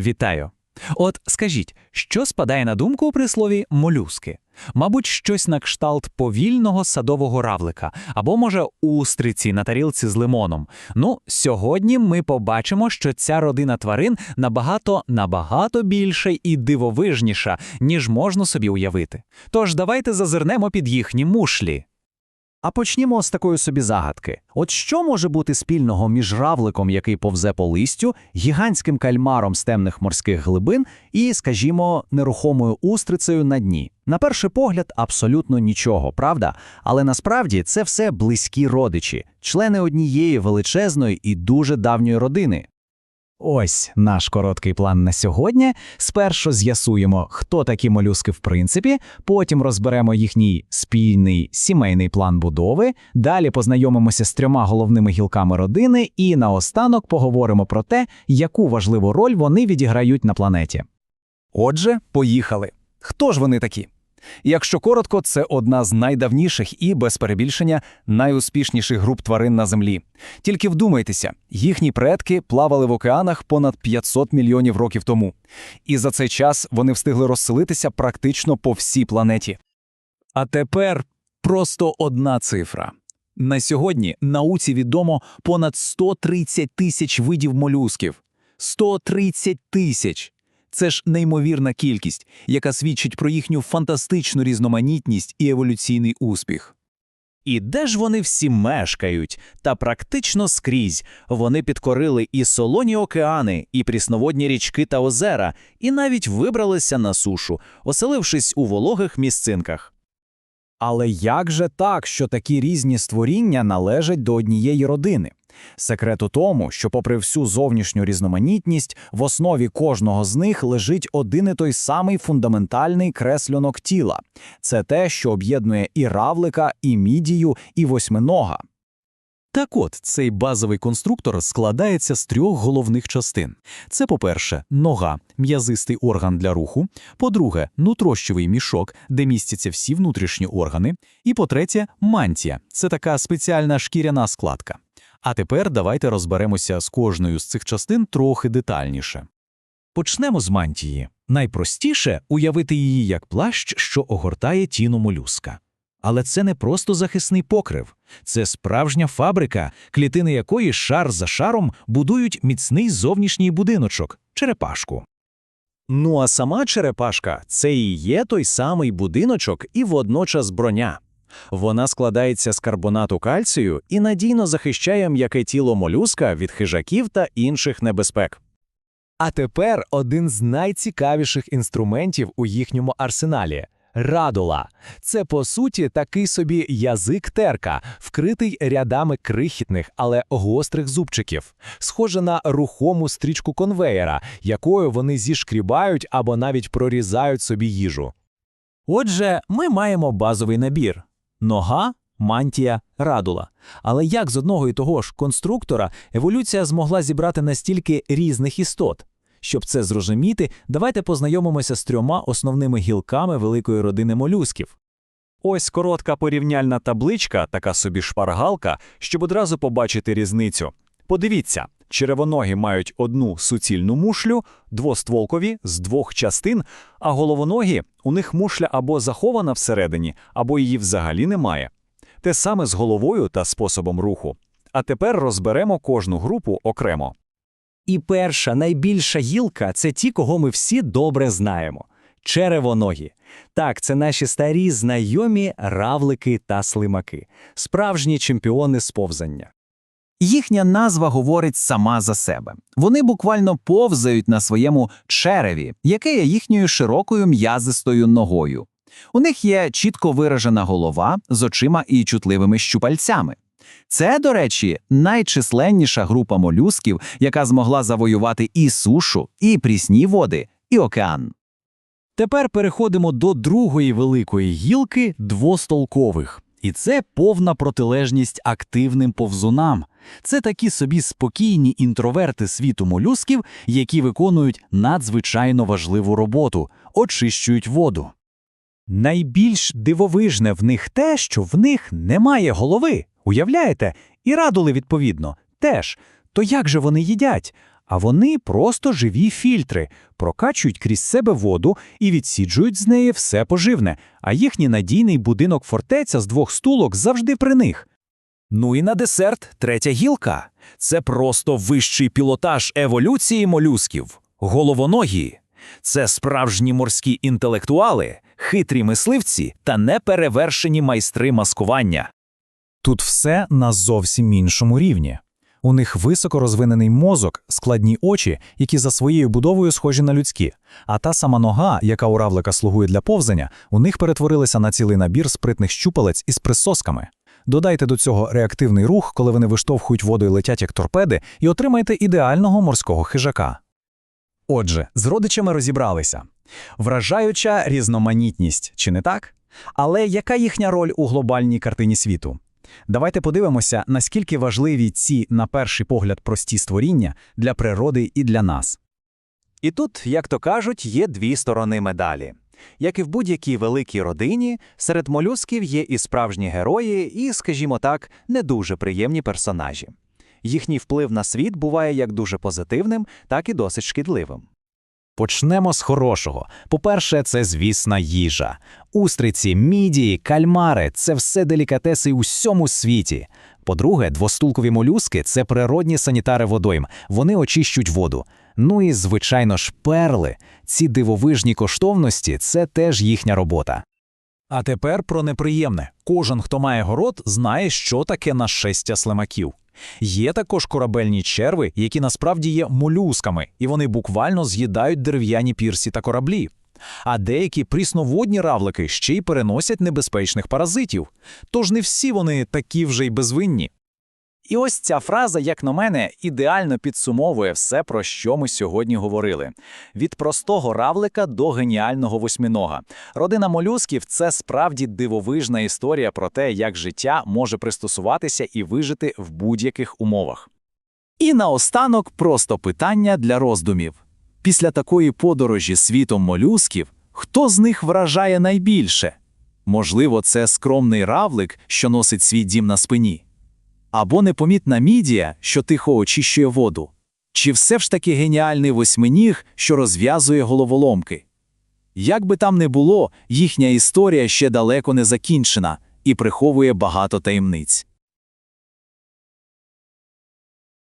Вітаю. От скажіть, що спадає на думку при слові молюски? Мабуть, щось на кшталт повільного садового равлика, або, може, устриці на тарілці з лимоном. Ну, сьогодні ми побачимо, що ця родина тварин набагато набагато більша і дивовижніша, ніж можна собі уявити. Тож давайте зазирнемо під їхні мушлі. А почнімо з такої собі загадки. От що може бути спільного між равликом, який повзе по листю, гігантським кальмаром з темних морських глибин і, скажімо, нерухомою устрицею на дні? На перший погляд, абсолютно нічого, правда? Але насправді це все близькі родичі, члени однієї величезної і дуже давньої родини. Ось наш короткий план на сьогодні. Спершу з'ясуємо, хто такі молюски в принципі, потім розберемо їхній спільний сімейний план будови, далі познайомимося з трьома головними гілками родини і наостанок поговоримо про те, яку важливу роль вони відіграють на планеті. Отже, поїхали. Хто ж вони такі? Якщо коротко, це одна з найдавніших і, без перебільшення, найуспішніших груп тварин на землі. Тільки вдумайтеся, їхні предки плавали в океанах понад 500 мільйонів років тому, і за цей час вони встигли розселитися практично по всій планеті. А тепер просто одна цифра. На сьогодні науці відомо понад 130 тисяч видів молюсків. 130 тисяч! Це ж неймовірна кількість, яка свідчить про їхню фантастичну різноманітність і еволюційний успіх. І де ж вони всі мешкають? Та практично скрізь вони підкорили і солоні океани, і прісноводні річки та озера, і навіть вибралися на сушу, оселившись у вологих місцинках. Але як же так, що такі різні створіння належать до однієї родини? Секрет у тому, що, попри всю зовнішню різноманітність, в основі кожного з них лежить один і той самий фундаментальний креслянок тіла це те, що об'єднує і равлика, і мідію, і восьминога. Так от, цей базовий конструктор складається з трьох головних частин. Це, по-перше, нога, м'язистий орган для руху, по-друге, нутрощовий мішок, де містяться всі внутрішні органи, і по-третє, мантія це така спеціальна шкіряна складка. А тепер давайте розберемося з кожною з цих частин трохи детальніше. Почнемо з мантії. Найпростіше уявити її як плащ, що огортає тіну молюска. Але це не просто захисний покрив, це справжня фабрика, клітини якої шар за шаром будують міцний зовнішній будиночок черепашку. Ну а сама черепашка це і є той самий будиночок і водночас броня. Вона складається з карбонату кальцію і надійно захищає м'яке тіло молюска від хижаків та інших небезпек. А тепер один з найцікавіших інструментів у їхньому арсеналі радула. Це, по суті, такий собі язик терка, вкритий рядами крихітних, але гострих зубчиків, схоже на рухому стрічку конвеєра, якою вони зішкрібають або навіть прорізають собі їжу. Отже, ми маємо базовий набір нога, мантія, радула. Але як з одного і того ж конструктора еволюція змогла зібрати настільки різних істот? Щоб це зрозуміти, давайте познайомимося з трьома основними гілками великої родини молюсків. Ось коротка порівняльна табличка, така собі шпаргалка, щоб одразу побачити різницю. Подивіться, черевоногі мають одну суцільну мушлю, двостволкові з двох частин, а головоногі у них мушля або захована всередині, або її взагалі немає. Те саме з головою та способом руху. А тепер розберемо кожну групу окремо. І перша найбільша гілка це ті, кого ми всі добре знаємо черевоногі. Так, це наші старі знайомі равлики та слимаки, справжні чемпіони сповзання. Їхня назва говорить сама за себе. Вони буквально повзають на своєму череві, яке є їхньою широкою м'язистою ногою. У них є чітко виражена голова з очима і чутливими щупальцями. Це, до речі, найчисленніша група молюсків, яка змогла завоювати і сушу, і прісні води, і океан. Тепер переходимо до другої великої гілки двостолкових. І це повна протилежність активним повзунам. Це такі собі спокійні інтроверти світу молюсків, які виконують надзвичайно важливу роботу, очищують воду. Найбільш дивовижне в них те, що в них немає голови. Уявляєте? І радули, відповідно, теж. То як же вони їдять? А вони просто живі фільтри, прокачують крізь себе воду і відсіджують з неї все поживне, а їхній надійний будинок фортеця з двох стулок завжди при них. Ну і на десерт третя гілка. Це просто вищий пілотаж еволюції молюсків. Головоногі. Це справжні морські інтелектуали, хитрі мисливці та неперевершені майстри маскування. Тут все на зовсім іншому рівні. У них високо розвинений мозок, складні очі, які за своєю будовою схожі на людські, а та сама нога, яка у равлика слугує для повзання, у них перетворилася на цілий набір спритних щупалець із присосками. Додайте до цього реактивний рух, коли вони виштовхують воду і летять як торпеди, і отримаєте ідеального морського хижака. Отже, з родичами розібралися. Вражаюча різноманітність, чи не так? Але яка їхня роль у глобальній картині світу? Давайте подивимося, наскільки важливі ці, на перший погляд, прості створіння для природи і для нас. І тут, як то кажуть, є дві сторони медалі. Як і в будь-якій великій родині, серед молюсків є і справжні герої, і, скажімо так, не дуже приємні персонажі. Їхній вплив на світ буває як дуже позитивним, так і досить шкідливим. Почнемо з хорошого. По-перше, це звісна їжа. Устриці, мідії, кальмари це все делікатеси у всьому світі. По-друге, двостулкові молюски це природні санітари водойм. Вони очищують воду. Ну і, звичайно ж, перли. Ці дивовижні коштовності це теж їхня робота. А тепер про неприємне. Кожен, хто має город, знає, що таке нашестя слимаків. Є також корабельні черви, які насправді є молюсками, і вони буквально з'їдають дерев'яні пірсі та кораблі. А деякі прісноводні равлики ще й переносять небезпечних паразитів. Тож не всі вони такі вже й безвинні. І ось ця фраза, як на мене, ідеально підсумовує все, про що ми сьогодні говорили: від простого равлика до геніального восьминога. Родина молюсків це справді дивовижна історія про те, як життя може пристосуватися і вижити в будь-яких умовах. І наостанок просто питання для роздумів. Після такої подорожі світом молюсків, хто з них вражає найбільше? Можливо, це скромний равлик, що носить свій дім на спині. Або непомітна мідія, що тихо очищує воду. Чи все ж таки геніальний восьминіг, що розв'язує головоломки? Як би там не було, їхня історія ще далеко не закінчена і приховує багато таємниць.